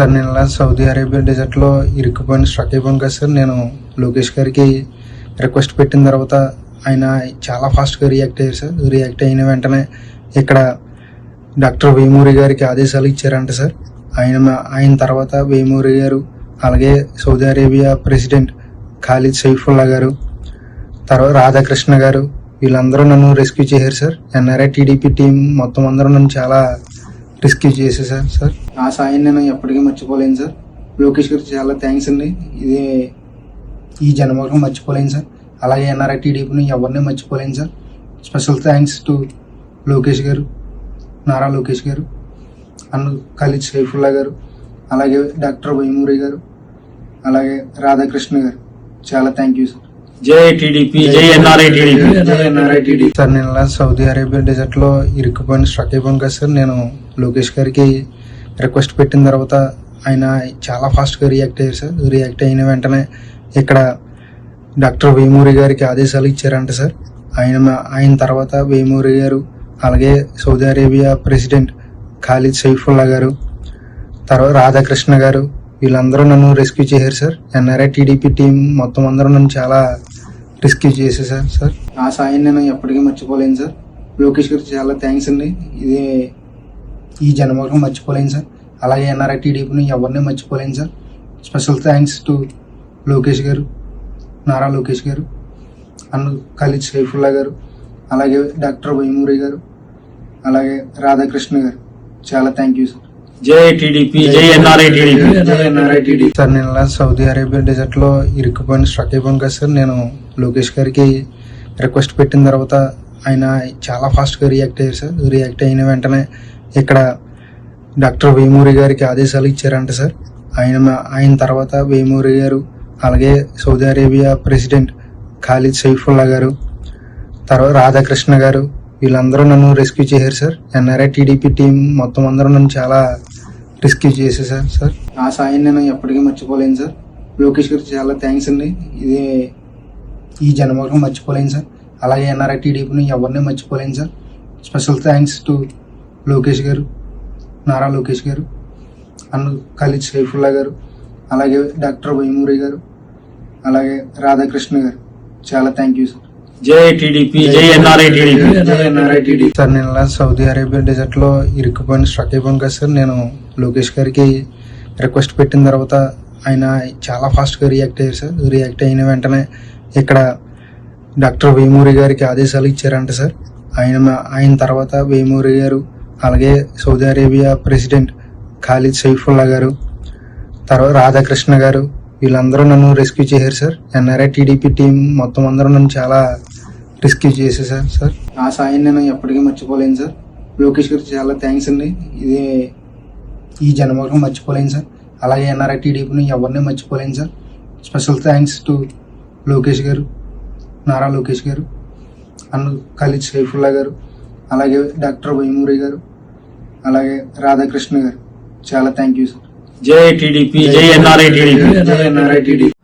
Sir నేను ఇలా Saudi Arabia డెజర్ట్లో ఇరుక్కుపోయిన స్ట్రక్ అయిపోయాను కదా సార్. నేను లోకేష్ గారికి రిక్వెస్ట్ పెట్టిన తర్వాత ఆయన చాలా ఫాస్ట్గా రియాక్ట్ అయ్యారు సార్. రియాక్ట్ అయిన వెంటనే ఇక్కడ డాక్టర్ వేమూరి గారికి ఆదేశాలు ఇచ్చారంట సార్. ఆయన ఆయన తర్వాత వేమూరి గారు అలాగే Saudi Arabia president Khalid Saifullah garu తర్వాత రాధాకృష్ణ గారు వీళ్ళందరూ నన్ను రెస్క్యూ చేశారు సార్. ఎన్ఆర్ఐ టీడీపీ టీం మొత్తం అందరూ నన్ను చాలా రెస్క్యూ చేసేసారు సార్ ఆ సాయం నేను ఎప్పటికీ మర్చిపోలేను సార్ లోకేష్ గారికి చాలా థ్యాంక్స్ అండి. ఇది ఈ జన్మకు మర్చిపోలేను సార్ అలాగే ఎన్ఆర్ఐ టీడీపీని ఎవరిని మర్చిపోలేను sir special thanks to Lokesh garu Nara Lokesh గారు అన్ను ఖలీద్ సైఫుల్లా గారు అలాగే డాక్టర్ వైమూరి గారు అలాగే రాధాకృష్ణ గారు. చాలా థ్యాంక్ యూ సార్ సార్ నేను ఇలా సౌదీ అరేబియా డెజర్ట్లో ఇరుక్కుపోయిన స్ట్రక్ అయిపోయాను కదా సార్. నేను లోకేష్ గారికి రిక్వెస్ట్ పెట్టిన తర్వాత ఆయన చాలా ఫాస్ట్గా రియాక్ట్ అయ్యారు సార్. రియాక్ట్ అయిన వెంటనే ఇక్కడ డాక్టర్ వేమూరి గారికి ఆదేశాలు ఇచ్చారంట సార్. ఆయన ఆయన తర్వాత వేమూరి గారు అలాగే Saudi Arabia president Khalid Saifullah garu తర్వాత రాధాకృష్ణ గారు వీళ్ళందరూ నన్ను రెస్క్యూ చేశారు సార్ ఎన్ఆర్ఐ టీడీపీ టీం మొత్తం అందరూ నన్ను చాలా రెస్క్యూ చేసేసారు సార్ ఆ సాయం నేను ఎప్పటికీ మర్చిపోలేను సార్ లోకేష్ గారికి చాలా థ్యాంక్స్ అండి. ఇది ఈ జన్మకు మర్చిపోలేను సార్ అలాగే ఎన్ఆర్ఐ టీడీపీని ఎవరిని మర్చిపోలేను sir special thanks to Lokesh garu Nara Lokesh గారు అన్ను ఖలీద్ సైఫుల్లా గారు అలాగే డాక్టర్ వైమూరి గారు అలాగే రాధాకృష్ణ గారు. చాలా థ్యాంక్ యూ సార్ సార్ నేను ఇలా సౌదీ అరేబియా డెజర్ట్లో ఇరుక్కుపోయిన స్ట్రక్ అయిపోయాను కదా సార్. నేను లోకేష్ గారికి రిక్వెస్ట్ పెట్టిన తర్వాత ఆయన చాలా ఫాస్ట్గా రియాక్ట్ అయ్యారు సార్. రియాక్ట్ అయిన వెంటనే ఇక్కడ డాక్టర్ వేమూరి గారికి ఆదేశాలు ఇచ్చారంట సార్. ఆయన ఆయన తర్వాత వేమూరి గారు అలాగే Saudi Arabia president Khalid Saifullah garu తర్వాత రాధాకృష్ణ గారు వీళ్ళందరూ నన్ను రెస్క్యూ చేశారు సార్. ఎన్ఆర్ఐ టీడీపీ టీం మొత్తం అందరూ నన్ను చాలా రెస్క్యూ చేసేసారు సార్. ఆ సాయం నేను ఎప్పటికీ మర్చిపోలేను సార్. లోకేష్ గారికి చాలా థ్యాంక్స్ అండి. ఇది ఈ జన్మకు మర్చిపోలేను సార్. అలాగే ఎన్ఆర్ఐ టీడీపీని ఎవరిని మర్చిపోలేను sir. Special thanks to Lokesh garu Nara Lokesh గారు అండ్ ఖలీద్ సైఫుల్లా గారు అలాగే డాక్టర్ వైమూరి గారు అలాగే రాధాకృష్ణ గారు. చాలా థ్యాంక్ యూ సార్. జై టీడీపీ జై ఎన్ఆర్ఐ టీడీపీ సార్ నేను ఇలా సౌదీ అరేబియా డెజర్ట్లో ఇరుక్కుపోయిన స్ట్రక్ అయిపోయాను కదా సార్. నేను లోకేష్ గారికి రిక్వెస్ట్ పెట్టిన తర్వాత ఆయన చాలా ఫాస్ట్గా రియాక్ట్ అయ్యారు సార్. రియాక్ట్ అయిన వెంటనే ఇక్కడ డాక్టర్ వేమూరి గారికి ఆదేశాలు ఇచ్చారంట సార్. ఆయన ఆయన తర్వాత వేమూరి గారు అలాగే Saudi Arabia president Khalid Saifullah garu తర్వాత రాధాకృష్ణ గారు వీళ్ళందరూ నన్ను రెస్క్యూ చేశారు సార్. ఎన్ఆర్ఐ టీడీపీ టీం మొత్తం అందరూ నన్ను చాలా రెస్క్యూ చేసేసారు సార్. ఆ సాయం నేను ఎప్పటికీ మర్చిపోలేను సార్. లోకేష్ గారికి చాలా థ్యాంక్స్ అండి. ఇది ఈ జన్మకు మర్చిపోలేను సార్. అలాగే ఎన్ఆర్ఐ టీడీపీని ఎవరిని మర్చిపోలేను sir. Special thanks to Lokesh garu Nara Lokesh గారు అండ్ ఖలీద్ సైఫుల్లా గారు అలాగే డాక్టర్ వైమూరి గారు అలాగే రాధాకృష్ణ గారు. చాలా థ్యాంక్ యూ సార్. జై టీడీపీ జై ఎన్ఆర్ఐ టీడీపీ. NRI TDP.